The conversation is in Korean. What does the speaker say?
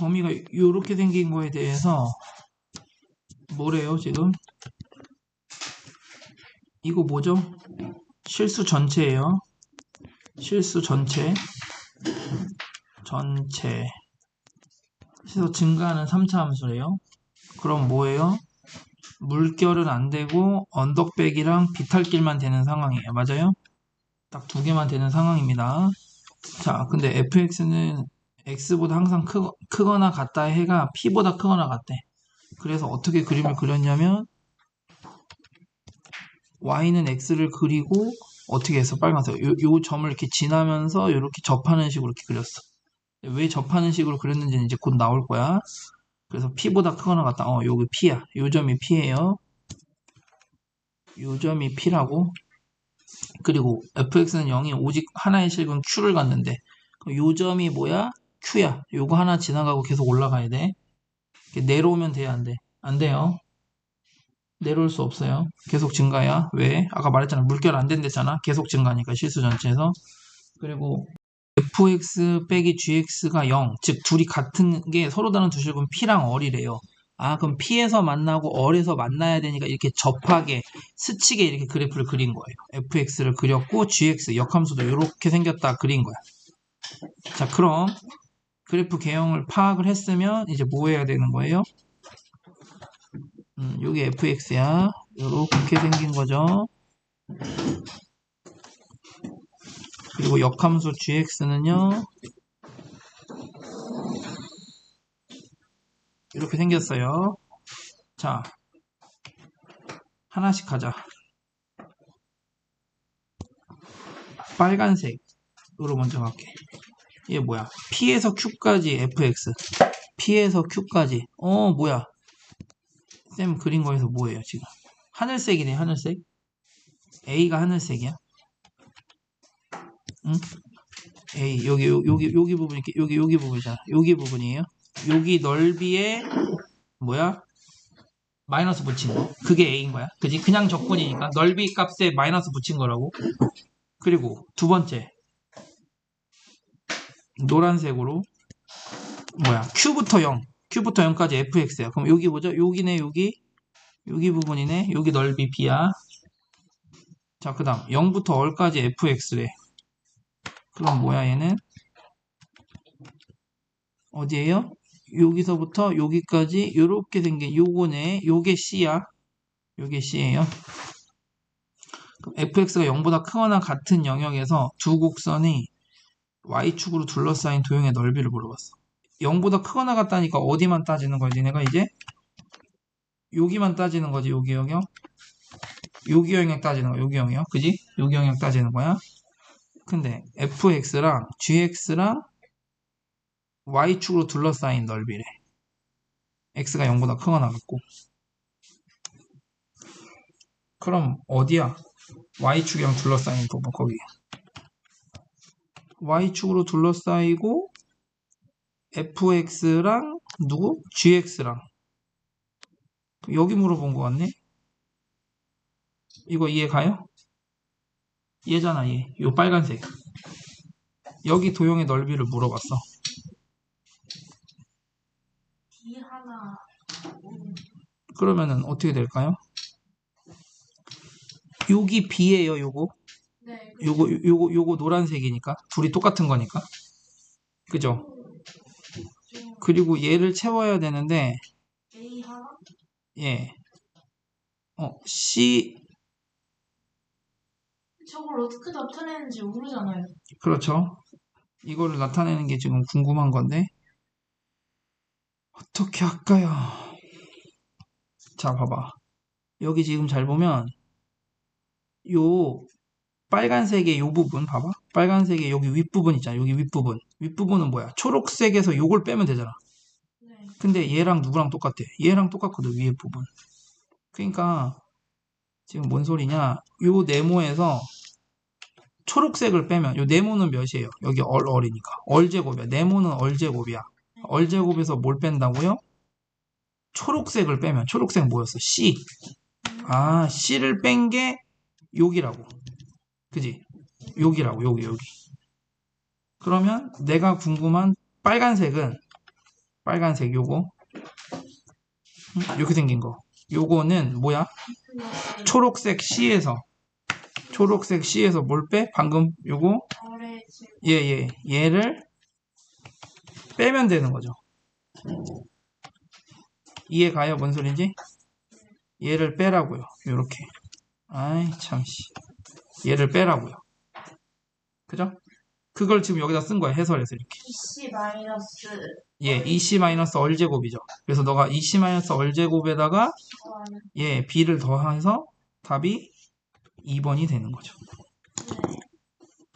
범위가 이렇게 생긴 거에 대해서 뭐래요 지금? 이거 뭐죠? 실수 전체예요. 실수 전체 전체 그래서 증가하는 3차 함수래요. 그럼 뭐예요? 물결은 안 되고 언덕백이랑 비탈길만 되는 상황이에요. 맞아요? 딱 두 개만 되는 상황입니다. 자, 근데 fx는 x보다 항상 크, 크거나 같다 해가 p보다 크거나 같대. 그래서 어떻게 그림을 그렸냐면 y는 x를 그리고 어떻게 해서 빨간색 요, 요 점을 이렇게 지나면서 이렇게 접하는 식으로 이렇게 그렸어. 왜 접하는 식으로 그렸는지는 이제 곧 나올 거야. 그래서 p보다 크거나 같다. 어, 여기 p야. 요 점이 p예요. 요 점이 p라고. 그리고 fx는 0이 오직 하나의 실근 q를 갖는데 요 점이 뭐야? Q야. 요거 하나 지나가고 계속 올라가야 돼. 내려오면 돼야 안 돼? 안 돼요. 내려올 수 없어요. 계속 증가야. 왜? 아까 말했잖아. 물결 안 된댔잖아. 계속 증가니까 실수 전체에서. 그리고 fx 빼기 gx가 0. 즉 둘이 같은 게 서로 다른 두 실근 p랑 얼이래요. 아 그럼 p에서 만나고 얼에서 만나야 되니까 이렇게 접하게 스치게 이렇게 그래프를 그린 거예요. fx를 그렸고 gx 역함수도 이렇게 생겼다 그린 거야. 자 그럼 그래프 개형을 파악을 했으면 이제 뭐 해야 되는 거예요? 음, 여기 fx야. 이렇게 생긴 거죠. 그리고 역함수 gx는요. 이렇게 생겼어요. 자, 하나씩 하자. 빨간색으로 먼저 갈게. 이게 뭐야? P에서 Q까지 fx. P에서 Q까지. 어, 뭐야? 쌤 그린 거에서 뭐예요, 지금? 하늘색이네, 하늘색. A가 하늘색이야. 응? A, 여기, 여기, 여기 부분, 이렇게, 여기, 여기 부분이잖아. 여기 부분이에요. 여기 넓이에, 뭐야? 마이너스 붙인 거. 그게 A인 거야. 그지? 그냥 적분이니까. 넓이 값에 마이너스 붙인 거라고. 그리고 두 번째. 노란색으로. 뭐야? Q부터 0. Q부터 0까지 fx야. 그럼 여기 뭐죠? 여기네, 여기. 여기 부분이네. 여기 넓이 b야. 자, 그 다음 0부터 얼까지 fx래. 그럼 뭐야, 얘는? 어디에요? 여기서부터 여기까지 이렇게 생긴 요거네. 요게 c야. 요게. 그럼 fx가 0보다 크거나 같은 영역에서 두 곡선이 y축으로 둘러싸인 도형의 넓이를 물어봤어. 0보다 크거나 같다니까 어디만 따지는 거지? 내가 이제 여기만 따지는 거지. 여기 영역. 여기 영역 따지는 거야. 여기 영역. 그지? 여기 영역 따지는 거야. 근데 fx랑 gx랑 y축으로 둘러싸인 넓이래. x가 0보다 크거나 같고. 그럼 어디야? y축이랑 둘러싸인 부분 거기. Y축으로 둘러싸이고 fx랑 누구? gx랑 여기 물어본 것 같네 이거 이해 가요? 얘잖아 얘. 요 빨간색 여기 도형의 넓이를 물어봤어 그러면은 어떻게 될까요? 여기 b예요 요거 네 요거 요거 요거 노란색이니까 둘이 똑같은 거니까 그죠? 그리고 얘를 채워야 되는데 예. 어, C 저걸 어떻게 나타내는지 모르잖아요. 그렇죠. 이거를 나타내는 게 지금 궁금한 건데 어떻게 할까요? 자, 봐봐. 여기 지금 잘 보면 요 빨간색의 요 부분 봐봐. 빨간색의 여기 윗부분 있잖아. 여기 윗부분. 윗부분은 뭐야? 초록색에서 요걸 빼면 되잖아. 네. 근데 얘랑 누구랑 똑같아? 얘랑 똑같거든, 위에 부분. 그러니까 지금 뭔 소리냐? 요 네모에서 초록색을 빼면 요 네모는 몇이에요? 여기 얼 얼이니까 얼제곱이야. 네모는 얼제곱이야. 얼제곱에서 뭘 뺀다고요? 초록색을 빼면 초록색 뭐였어? C. 아, C를 뺀 게 여기라고. 그지? 여기라고. 여기 여기. 그러면 내가 궁금한 빨간색은 빨간색 요거 응? 이렇게 생긴 거 요거는 뭐야? 초록색 C에서 초록색 C에서 뭘 빼? 방금 요거 얘, 얘, 얘를 빼면 되는 거죠. 이해 가요? 뭔 소린지? 얘를 빼라고요. 요렇게. 아이, 참, 씨. 얘를 빼라고요. 그죠? 그걸 지금 여기다 쓴 거야. 해설에서 이렇게. BC 마이너스 얘, EC 마이너스 얼 제곱이죠. 그래서 너가 EC 마이너스 얼 제곱에다가 더하는 얘, B를 더해서 답이 2번이 되는 거죠. 네.